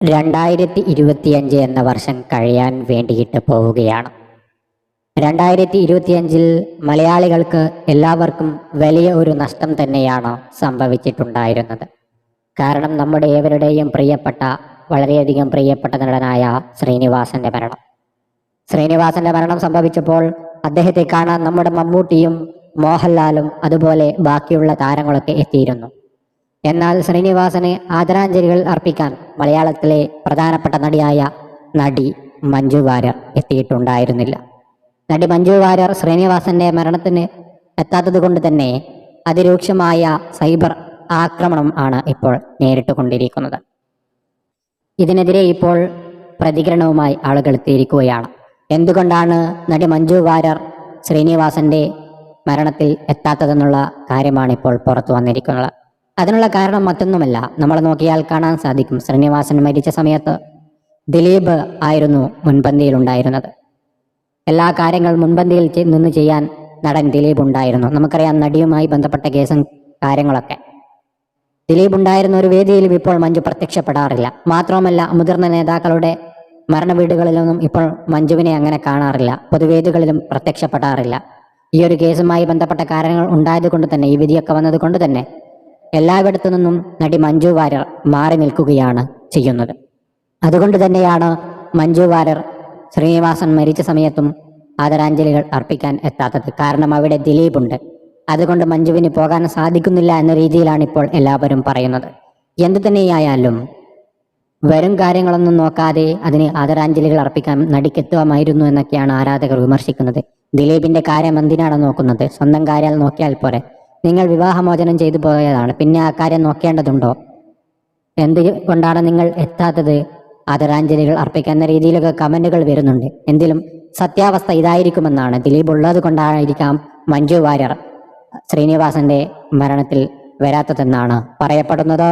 രണ്ടായിരത്തി ഇരുപത്തിയഞ്ച് എന്ന വർഷം കഴിയാൻ വേണ്ടിയിട്ട് പോവുകയാണ്. രണ്ടായിരത്തി ഇരുപത്തിയഞ്ചിൽ മലയാളികൾക്ക് എല്ലാവർക്കും വലിയ ഒരു നഷ്ടം തന്നെയാണ് സംഭവിച്ചിട്ടുണ്ടായിരുന്നത്. കാരണം നമ്മുടെ ഏവരുടെയും പ്രിയപ്പെട്ട വളരെയധികം പ്രിയപ്പെട്ട നടനായ ശ്രീനിവാസന്റെ മരണം. ശ്രീനിവാസന്റെ മരണം സംഭവിച്ചപ്പോൾ അദ്ദേഹത്തെ കാണാൻ നമ്മുടെ മമ്മൂട്ടിയും മോഹൻലാലും അതുപോലെ ബാക്കിയുള്ള താരങ്ങളൊക്കെ എത്തിയിരുന്നു. എന്നാൽ ശ്രീനിവാസന് ആദരാഞ്ജലികൾ അർപ്പിക്കാൻ മലയാളത്തിലെ പ്രധാനപ്പെട്ട നടിയായ നടി മഞ്ജു വാര്യർ എത്തിയിട്ടുണ്ടായിരുന്നില്ല. നടി മഞ്ജു വാര്യർ ശ്രീനിവാസന്റെ മരണത്തിന് എത്താത്തത് കൊണ്ട് തന്നെ അതിരൂക്ഷമായ സൈബർ ആക്രമണം ആണ് ഇപ്പോൾ നേരിട്ട് കൊണ്ടിരിക്കുന്നത്. ഇതിനെതിരെ ഇപ്പോൾ പ്രതികരണവുമായി ആളുകൾ എത്തിയിരിക്കുകയാണ്. എന്തുകൊണ്ടാണ് നടി മഞ്ജു വാര്യർ ശ്രീനിവാസന്റെ മരണത്തിൽ എത്താത്തതെന്നുള്ള കാര്യമാണ് ഇപ്പോൾ പുറത്തു വന്നിരിക്കുന്നത്. അതിനുള്ള കാരണം മറ്റൊന്നുമല്ല. നമ്മൾ നോക്കിയാൽ കാണാൻ സാധിക്കും. ശ്രീനിവാസൻ മരിച്ച സമയത്ത് ദിലീപ് ആയിരുന്നു മുൻപന്തിയിൽ ഉണ്ടായിരുന്നത്. എല്ലാ കാര്യങ്ങളും മുൻപന്തിയിൽ നിന്ന് ചെയ്യാൻ നടൻ ദിലീപ് ഉണ്ടായിരുന്നു. നമുക്കറിയാം നടിയുമായി ബന്ധപ്പെട്ട കേസും കാര്യങ്ങളൊക്കെ. ദിലീപ് ഉണ്ടായിരുന്ന ഒരു വേദിയിലും ഇപ്പോൾ മഞ്ജു പ്രത്യക്ഷപ്പെടാറില്ല. മാത്രവുമല്ല മുതിർന്ന നേതാക്കളുടെ മരണ വീടുകളിലൊന്നും ഇപ്പോൾ മഞ്ജുവിനെ അങ്ങനെ കാണാറില്ല. പൊതുവേദികളിലും പ്രത്യക്ഷപ്പെടാറില്ല. ഈ ഒരു കേസുമായി ബന്ധപ്പെട്ട കാര്യങ്ങൾ ഉണ്ടായത് കൊണ്ട് തന്നെ ഈ വിധിയൊക്കെ വന്നത് കൊണ്ട് തന്നെ എല്ലായിടത്തു നിന്നും നടി മഞ്ജു വാര്യർ മാറി നിൽക്കുകയാണ് ചെയ്യുന്നത്. അതുകൊണ്ട് തന്നെയാണ് മഞ്ജു വാര്യർ ശ്രീനിവാസൻ മരിച്ച സമയത്തും ആദരാഞ്ജലികൾ അർപ്പിക്കാൻ എത്താത്തത്. കാരണം അവിടെ ദിലീപ് ഉണ്ട് അതുകൊണ്ട് മഞ്ജുവിന് പോകാൻ സാധിക്കുന്നില്ല എന്ന രീതിയിലാണ് ഇപ്പോൾ എല്ലാവരും പറയുന്നത്. എന്തു തന്നെയായാലും വരും കാര്യങ്ങളൊന്നും നോക്കാതെ അതിന് ആദരാഞ്ജലികൾ അർപ്പിക്കാൻ നടിക്കെത്തുമായിരുന്നു എന്നൊക്കെയാണ് ആരാധകർ വിമർശിക്കുന്നത്. ദിലീപിന്റെ കാര്യം എന്തിനാണ് നോക്കുന്നത്? സ്വന്തം കാര്യം നോക്കിയാൽ പോരെ. നിങ്ങൾ വിവാഹമോചനം ചെയ്തു പോയതാണ്. പിന്നെ ആ കാര്യം നോക്കേണ്ടതുണ്ടോ? എന്ത് കൊണ്ടാണ് നിങ്ങൾ എത്താത്തത്? ആദരാഞ്ജലികൾ അർപ്പിക്കുന്ന രീതിയിലൊക്കെ കമന്റുകൾ വരുന്നുണ്ട്. എന്തിലും സത്യാവസ്ഥ ഇതായിരിക്കുമെന്നാണ്. ദിലീപ് ഉള്ളത് കൊണ്ടായിരിക്കാം മഞ്ജു വാര്യർ ശ്രീനിവാസന്റെ മരണത്തിൽ വരാത്തതെന്നാണ് പറയപ്പെടുന്നത്.